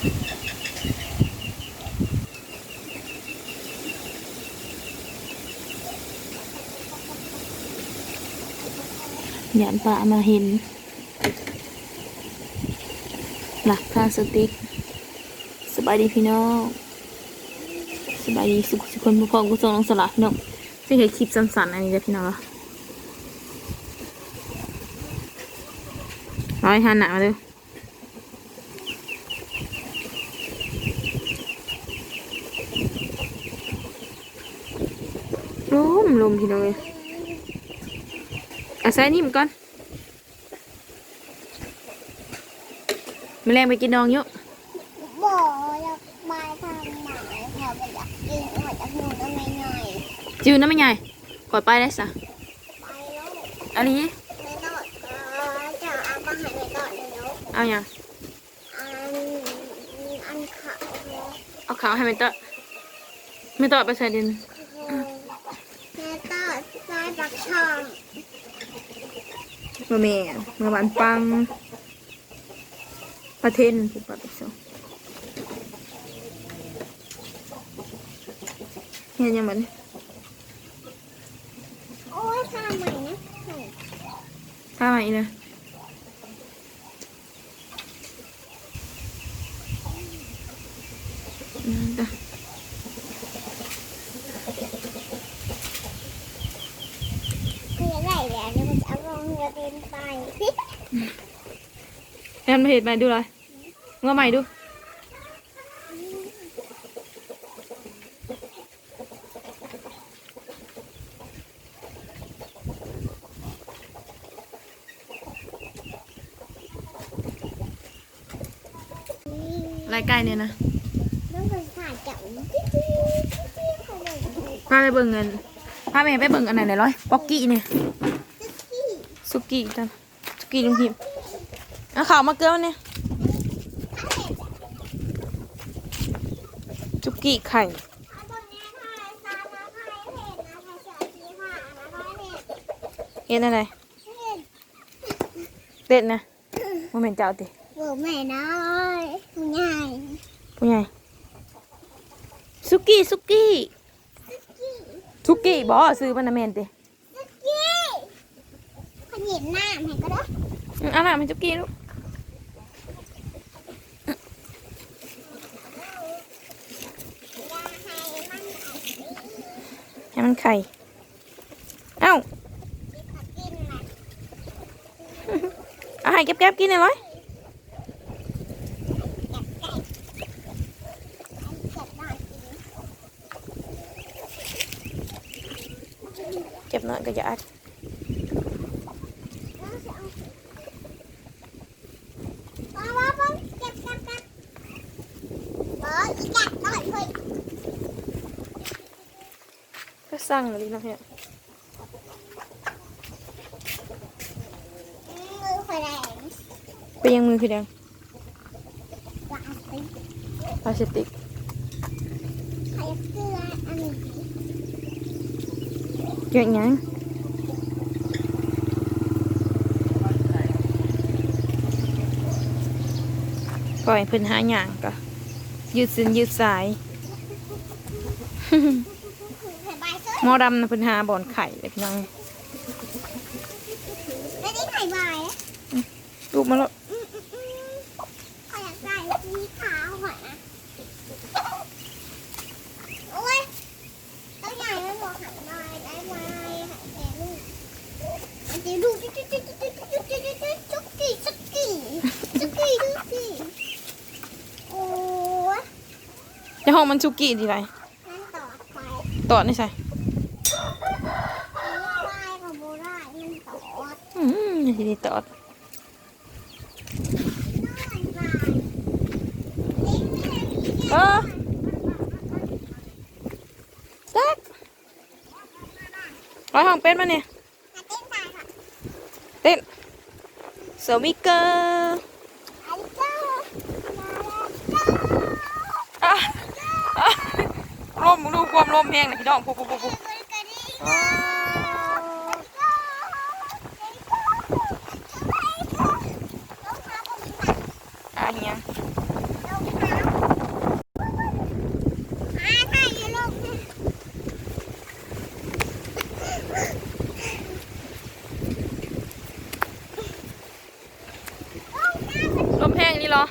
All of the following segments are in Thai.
หยานปลามาเห็น หลักพลาสติก สบายดีพี่น้อง สบายดีสุขสุขคนผู้พองกุศลงสลัดพี่น้องซึ่งเห็นคลิปสั้นๆอันนี้เลยพี่น้องร้อยหันหนามาเลยลมลมพี่น้องเลยอาศัยนี่มันก่อนแมาแรงไปกินนองเยอะบ่อยากมาทางหมายค่ะบ่อยากกินหอยจากหนูทำไมหน่อยจิวน้ำไม่ใหญ่กดไปได้สะไปแล้วอันนี้ไม่ตอดเออจะเอามาให้ไม่ตอดเดี๋ยวเอาอย่างอันอันขาวเอาขาวให้มันเตอะไม่ต้องเอาไปใส่ดินแม่ตอ ดใส่ปักช่องมาเมย์มาหวานปังประเทนผูกปากไปสองเห็นยังมันโอ้ยทำใหม่นะถ้ามาอีกนะอืมจ้ะ คืออะไรเนี่ยเดี๋ยวมันจะเอาลงเรือเต็ มไปแอนมาเห็นไหมดูเลยงอใหม่ดูรายใกล้เนี่ยนะต้องไปถ่ายจับจิ๊บจิ๊บจิ๊บเขาเลยพาไปเบิ่งเงินพาแม่ไปเบิ่งอันไหนไหนร้อยป๊อกกี้เนี่ยจิ๊บสุกี้จ้ะสุ กี่ลุงพิมเอาข่าวมาเกลือเนี่ยจุกี้ไข่เห็นอะไรเต้นนะโมเมนเจ้าติบอกม่น้อยผู้ใหญ่ผู้ใหญ่ซุกี้สุกี้สุกี้บอสซื้อมันนะแมนติ นหน้ามันก็ได้เอาหน้ามันจุกี้ลูกให้มันไข่ เอ้าเอาให้แก๊บๆกินหน่อยเก็บหน่อยก็จะอัด ก็สั่งเลยนะพี่มือคอยแรงไปยังมือคือแดงวางไปพลาสติกใครเกลืออันนี้เกี่ยวยังปล่อยเพิ่นหาหยางก็ยืดส้นยืดสาย หมอดำนะเพิ่นหาบอนไข่เลยพี่น้องไม่ได้ใส่ใบนะลูกมาแล้วอืมอืมอืมขออยากใส่สีขาวหน่อยนะโอ้ยต้องใหญ่ไม่บอกหันหน่อยได้ไหมหันแกลูกมันจะดูจุ๊กจุ๊กจุ๊กจุ๊กจุ๊กจุ๊กจุ๊กจุ๊กจุ๊กจุ๊กกี้จุ๊กกี้จุ๊กกี้โอ้ยในห้องมันสุกี้ดีไรนั่นต่อไปต่อนี่ใส่ ที่นี่ตอดเออตักร้อยห้องเป็นมาเนี่ยเต้นสมิเกอร์ร่มดูความลมแห้งนะพี่น้องปุ๊บปุ๊บปุ๊บ งนี่เหรอ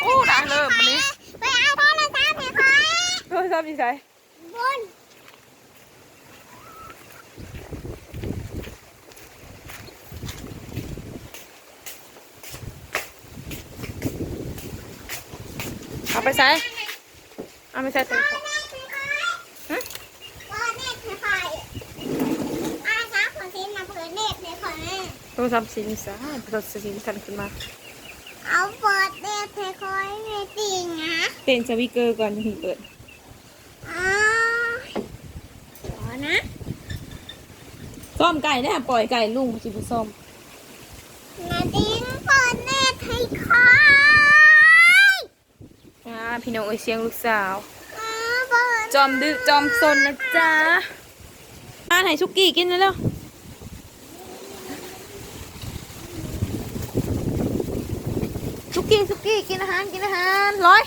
โอ้ด่าเริ่มวันนี้ไปเอาโทรศัพท์ให้คอยโทรศัพท์ดีไซน์บนเอาไปใส่เอาไปใส่ตัวเอาแม่ให้คอยเอาแม่ให้คอยอาสาขอทิ้งมาเผื่อเน็ตให้คอยแม่โทรศัพท์สินสาโทรศัพท์สินทันขึ้นมาเอาเปิดเน็ตให้ คอยไม่จริงนะเต้นสวิกเกอร์ก่อนถึงเปิดอ๋อขอนะซ่อมไก่ได้ปล่อยไก่ลุงจิบุซ่อมนาดินเปิดเน็ตให้คอยอ่าพี่น้องเอยเสียงลูกสาวอ๋อเปิดจอมดื้อจอมซนนะจ๊ะอ่านให้ชุกกี้กินแล้ว กกี้ชุกี้กินอาหารกินอาหารร้อย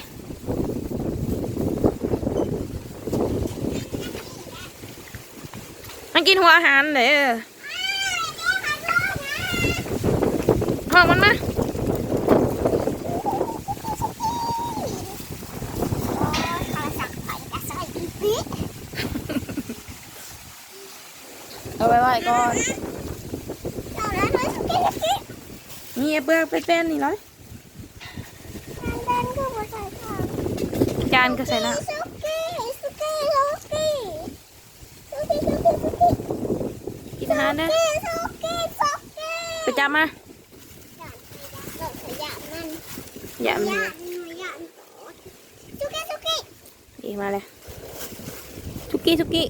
มันกินหัวอาหารเลยเอหองมันมาเอาไว้ไว้ก่อนนี่เปลือกเป็นๆนี่ร้อยานก็ใส่ละกินอาหารนะไปจับมาอย่ามันดีมาเลยชุกกี้ชุกกี้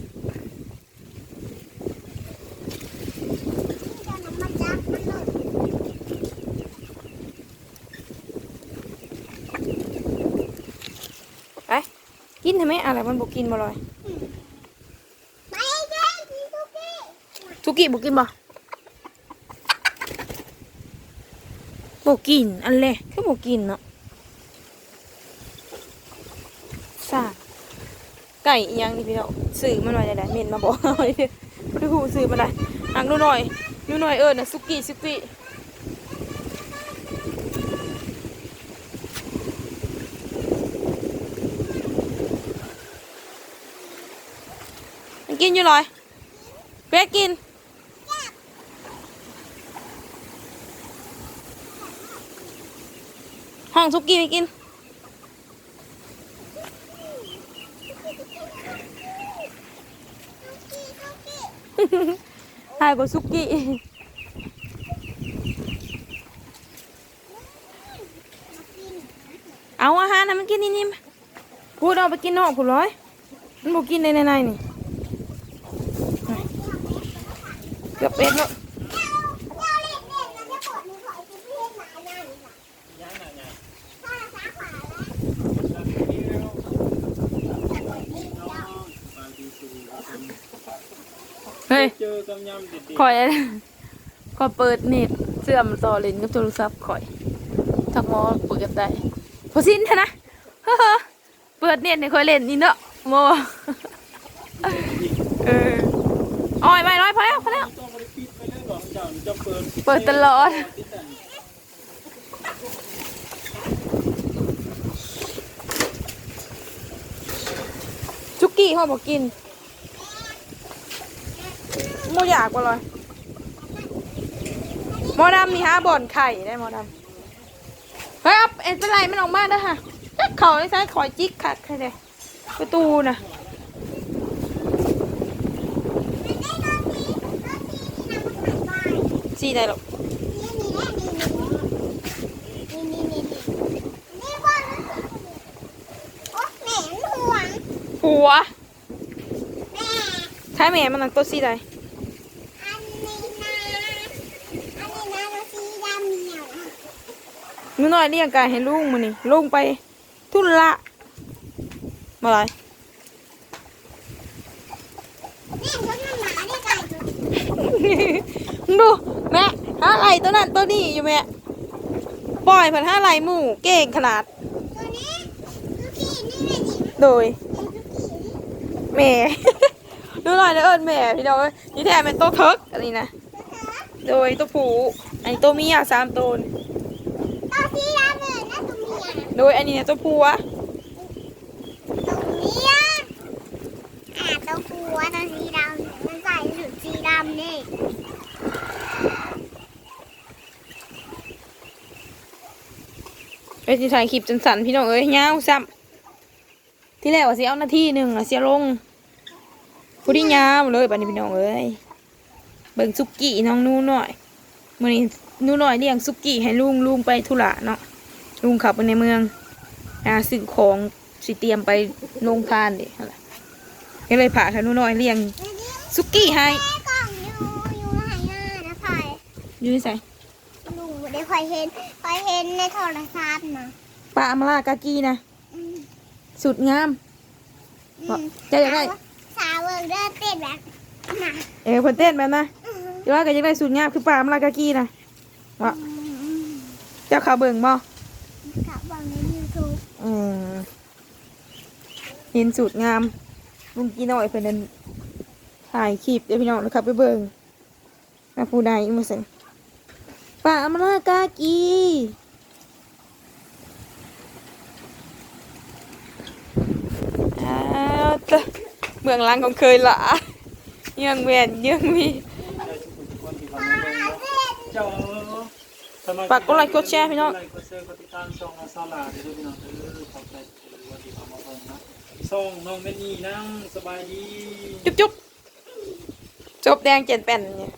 ไป กินทำไมอะไรมันบอกกินบ่ลอยชุกี้บอกกินบ่บอกกินอันแรกก็บอกกินเนาะซาไก่ยังนี่พี่เนาะสื่อมันว่าจะได้ไหมเม็นมาบอกเอาไว้พี่พี่หูสื่อมาได้อักหนูหน่อยหนูหน่อยเอิญนะสุกี้สุกี้ กินอยู่เลยเป๊กกินห้องสุกี้ไปกินหายกว่าสุกี้เอาอาหารนะมันกินนี่นี่มาพูดเอาไปกินนอกพูดร้อยมันบอกกินในในในนี่เกือบเป็ดแล้วเฮ้ยเจอกำยำเด็ดคอยอะไรคอยเปิดเน็ตเสื่อมต่อเลนกับโทรศัพท์คอยทักหมอเปิดได้พอสิ้นเถอะนะเฮ้อเปิดเน็ตในคอยเล่นนี่เนาะโมเอออ้อยไปร้อยพอแล้วพอแล้ว จะเปิดเปิดตลอดชุกกี้เขาบอกกินโมอยากกว่าเลยหมอดำนี่ฮะบ่อนไข่ได้หมอดำเฮ้ยเอาเอ็นเป็นไรไมันออกมาเด้อค่ะเขาได้ใช้ขอยจิกขัดใครเลยประตูน่ะ สีได้หรอกหัวใช้แม่มันนังตัวสีได้หนูน้อยเรียกกายให้ลุงมันนี่ลุงไป ทุ่นละมาเลย ดู แม่ห้าไหลตัวนั้นตัวนี้อยู่แม่ปล่อยผ่านห้าไหลหมู่เก่งขนาดโดยแม่ ดูหน่อยนะเอิญแม่พี่น้องเอ้ยนี่แท้เป็นตัวเทิกอันนี้นะโดยตัวผูอันนี้ตัวเมียสามตัวนี่ตาสีดำโดยอันนี้เนี่ยตัวผัว ตรงนี้อะอะตัวผัวตัวสีดำเนี่ยมันใส่ชุดสีดำนี่ ไปสิถ่ายคลิปจนสั่นพี่น้องเอ้ยยาวซ้ำที่แรกว่าสิเอานาทีหนึ่งอะเสียลงผู้ที่ยาวเลยบัดนี้พี่น้องเอ้ยเบิ่งซุกี้น้องหนูหน่อยมื้อนี้หนูหน่อยเลี้ยงซุกี้ให้ลุงลุงไปธุระเนาะลุงขับไปในเมืองอ่าซื้อของสิเตรียมไปโรงทานเดินั่นแหละก็เลยพาทางหนูหน่อยเลี้ยงซุกี้ให้แม่กล่องอยู่อยู่ไหนอะนะพายอยู่ที่ไสลุง ได้คอยเห็นคอยเห็นในโทรศัพท์นะปลาอมรากากีนะอืมสุดงาม อืมจะอยากได้ สาวเวิร์กเดอร์ติดแบบน่ะเออเพิ่นเต้นแบบนะอืมเดี๋ยวว่าก็จะได้สูตรงามคือปลาอมรากากีนะว่าอืมเจ้าข่าวเบิ่งบ่กับวางในยูทูบอืมเห็นสูตรงามลุงกี้น้อยเพิ่นนั่นถ่ายคลิปเดี๋ยวพี่น้องนะครับไปเบิ่งมาผู้ใดมาสั่น ปลาอมรากากีอ้าวตะเบื้องหลังของเคยหละยังแหวนยังมีเจ้าสมาชิฝากกดไลค์กดแชร์พี่น้องกดไลค์กดแชร์กดติดตามช่องอาซาลาเดี๋ยวพี่น้องเออขอบใจวันที่เขามาเบิ่งนะช่องน้องเมนี่นั่งสบายดี จุ๊บจุ๊บจบแดงเจ็ดแป่นเนี่ย